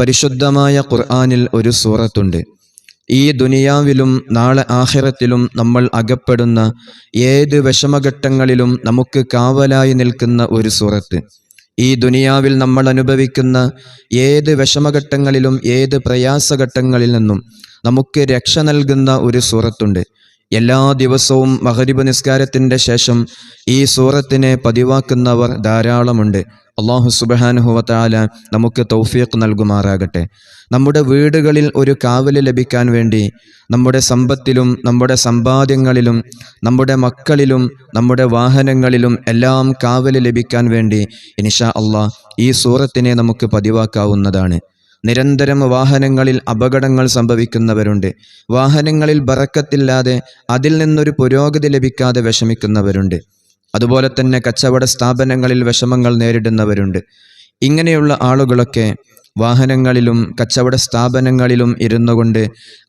പരിശുദ്ധമായ ഖുർആാനിൽ ഒരു സൂറത്തുണ്ട്. ഈ ദുനിയാവിലും നാളെ ആഖിറത്തിലും നമ്മൾ അകപ്പെടുന്ന ഏത് വിഷമഘട്ടങ്ങളിലും നമുക്ക് കാവലായി നിൽക്കുന്ന ഒരു സൂറത്ത്. ഈ ദുനിയാവിൽ നമ്മൾ അനുഭവിക്കുന്ന ഏത് വിഷമഘട്ടങ്ങളിലും ഏത് പ്രയാസഘട്ടങ്ങളിൽ നിന്നും നമുക്ക് രക്ഷ നൽകുന്ന ഒരു സൂറത്തുണ്ട്. എല്ലാ ദിവസവും മഹരിബ് നിസ്കാരത്തിന്റെ ശേഷം ഈ സൂറത്തിനെ പതിവാക്കുന്നവർ ധാരാളമുണ്ട്. അള്ളാഹു സുബഹാനുഹുവത്താല നമുക്ക് തൗഫീഖ് നൽകുമാറാകട്ടെ. നമ്മുടെ വീടുകളിൽ ഒരു കാവൽ ലഭിക്കാൻ വേണ്ടി നമ്മുടെ സമ്പത്തിലും നമ്മുടെ സമ്പാദ്യങ്ങളിലും നമ്മുടെ മക്കളിലും നമ്മുടെ വാഹനങ്ങളിലും എല്ലാം കാവൽ ലഭിക്കാൻ വേണ്ടി ഇനിഷാ അള്ളാഹ് ഈ സൂറത്തിനെ നമുക്ക് പതിവാക്കാവുന്നതാണ്. നിരന്തരം വാഹനങ്ങളിൽ അപകടങ്ങൾ സംഭവിക്കുന്നവരുണ്ട്. വാഹനങ്ങളിൽ ബറക്കത്തില്ലാതെ അതിൽ നിന്നൊരു പുരോഗതി ലഭിക്കാതെ വിഷമിക്കുന്നവരുണ്ട്. അതുപോലെ തന്നെ കച്ചവട സ്ഥാപനങ്ങളിൽ വിഷമങ്ങൾ നേരിടുന്നവരുണ്ട്. ഇങ്ങനെയുള്ള ആളുകളൊക്കെ വാഹനങ്ങളിലും കച്ചവട സ്ഥാപനങ്ങളിലും ഇരുന്നു കൊണ്ട്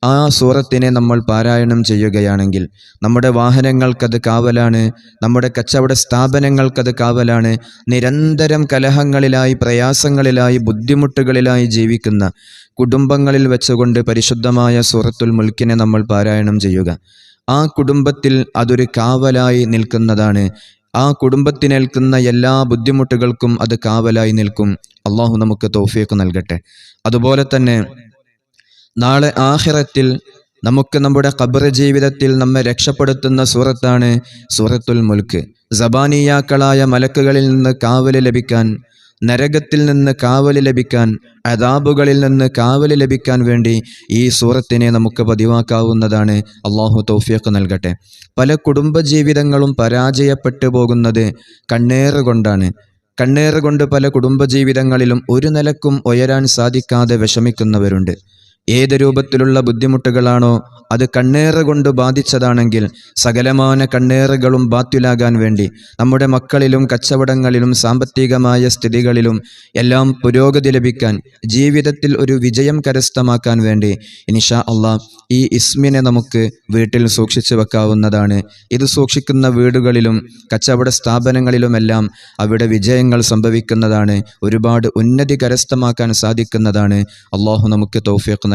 ആ സൂറത്തിനെ നമ്മൾ പാരായണം ചെയ്യുകയാണെങ്കിൽ നമ്മുടെ വാഹനങ്ങൾക്കത് കാവലാണ് നമ്മുടെ കച്ചവട സ്ഥാപനങ്ങൾക്കത് കാവലാണ് നിരന്തരം കലഹങ്ങളിലായി പ്രയാസങ്ങളിലായി ബുദ്ധിമുട്ടുകളിലായി ജീവിക്കുന്ന കുടുംബങ്ങളിൽ വെച്ചുകൊണ്ട് പരിശുദ്ധമായ സൂറത്തുൽ മുൽക്കിനെ നമ്മൾ പാരായണം ചെയ്യുക. ആ കുടുംബത്തിൽ അതൊരു കാവലായി നിൽക്കുന്നതാണ് ആ കുടുംബത്തിനേൽക്കുന്ന എല്ലാ ബുദ്ധിമുട്ടുകൾക്കും അത് കാവലായി നിൽക്കും. അള്ളാഹു നമുക്ക് തോഫിയൊക്കെ നൽകട്ടെ. അതുപോലെ തന്നെ നാളെ ആഹിറത്തിൽ നമുക്ക് നമ്മുടെ ഖബർ ജീവിതത്തിൽ നമ്മെ രക്ഷപ്പെടുത്തുന്ന സൂറത്താണ് സൂറത്തുൽ മുൽക്ക്. സബാനിയാക്കളായ മലക്കുകളിൽ നിന്ന് കാവൽ ലഭിക്കാൻ നരകത്തിൽ നിന്ന് കാവൽ ലഭിക്കാൻ അതാബുകളിൽ നിന്ന് കാവൽ ലഭിക്കാൻ വേണ്ടി ഈ സൂറത്തിനെ നമുക്ക് പതിവാക്കാവുന്നതാണ് അള്ളാഹു തോഫിയൊക്കെ നൽകട്ടെ. പല കുടുംബജീവിതങ്ങളും പരാജയപ്പെട്ടു പോകുന്നത് കണ്ണേറുകൊണ്ടാണ് കണ്ണേറുകൊണ്ട് കണ്ണേറ് കൊണ്ട് പല കുടുംബജീവിതങ്ങളിലും ഒരു നിലക്കും ഉയരാൻ സാധിക്കാതെ വിഷമിക്കുന്നവരുണ്ട്. ഏത് രൂപത്തിലുള്ള ബുദ്ധിമുട്ടുകളാണോ അത് കണ്ണേറ് കൊണ്ട് ബാധിച്ചതാണെങ്കിൽ സകലമാന കണ്ണേറുകളും ബാത്തിലാകാൻ വേണ്ടി നമ്മുടെ മക്കളിലും കച്ചവടങ്ങളിലും സാമ്പത്തികമായ സ്ഥിതികളിലും എല്ലാം പുരോഗതി ലഭിക്കാൻ ജീവിതത്തിൽ ഒരു വിജയം കരസ്ഥമാക്കാൻ വേണ്ടി ഇനിഷാ അള്ളാഹ് ഈ ഇസ്മിനെ നമുക്ക് വീട്ടിൽ സൂക്ഷിച്ചു വെക്കാവുന്നതാണ്. ഇത് സൂക്ഷിക്കുന്ന വീടുകളിലും കച്ചവട സ്ഥാപനങ്ങളിലുമെല്ലാം അവിടെ വിജയങ്ങൾ സംഭവിക്കുന്നതാണ്. ഒരുപാട് ഉന്നതി കരസ്ഥമാക്കാൻ സാധിക്കുന്നതാണ്. അള്ളാഹു നമുക്ക് തൗഫീഖ്